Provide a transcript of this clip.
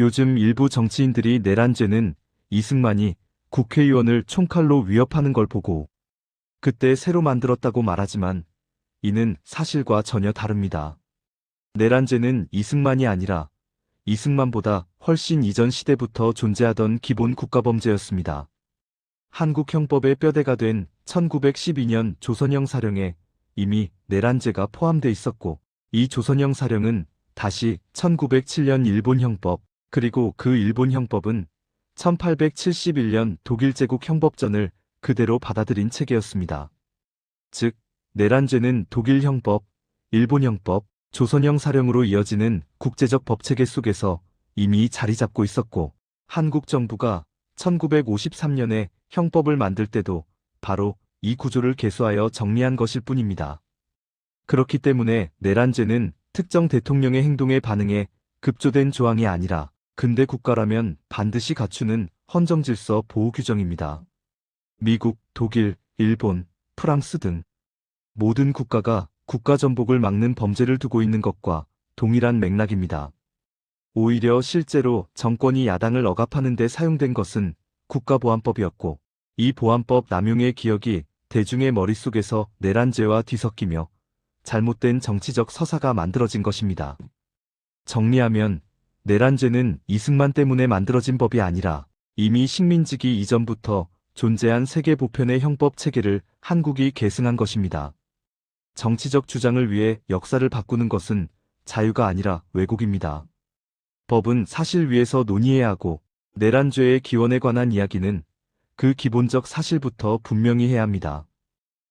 요즘 일부 정치인들이 내란 죄는 이승만이 국회의원을 총칼로 위협하는 걸 보고 그때 새로 만들었다고 말하지만 이는 사실과 전혀 다릅니다. 내란죄는 이승만이 아니라 이승만보다 훨씬 이전 시대부터 존재하던 기본 국가범죄였습니다. 한국 형법의 뼈대가 된 1912년 조선형 사령에 이미 내란죄가 포함돼 있었고 이 조선형 사령은 다시 1907년 일본 형법 그리고 그 일본 형법은 1871년 독일 제국 형법전을 그대로 받아들인 체계였습니다. 즉 내란죄는 독일 형법, 일본 형법, 조선형 사령으로 이어지는 국제적 법체계 속에서 이미 자리 잡고 있었고 한국 정부가 1953년에 형법을 만들 때도 바로 이 구조를 개수하여 정리한 것일 뿐입니다. 그렇기 때문에 내란죄는 특정 대통령의 행동에 반응해 급조된 조항이 아니라 근대 국가라면 반드시 갖추는 헌정질서 보호 규정입니다. 미국, 독일, 일본, 프랑스 등 모든 국가가 국가 전복을 막는 범죄를 두고 있는 것과 동일한 맥락입니다. 오히려 실제로 정권이 야당을 억압하는 데 사용된 것은 국가보안법이었고 이 보안법 남용의 기억이 대중의 머릿속에서 내란죄와 뒤섞이며 잘못된 정치적 서사가 만들어진 것입니다. 정리하면 내란죄는 이승만 때문에 만들어진 법이 아니라 이미 식민지기 이전부터 존재한 세계 보편의 형법 체계를 한국이 계승한 것입니다. 정치적 주장을 위해 역사를 바꾸는 것은 자유가 아니라 왜곡입니다. 법은 사실 위에서 논의해야 하고 내란죄의 기원에 관한 이야기는 그 기본적 사실부터 분명히 해야 합니다.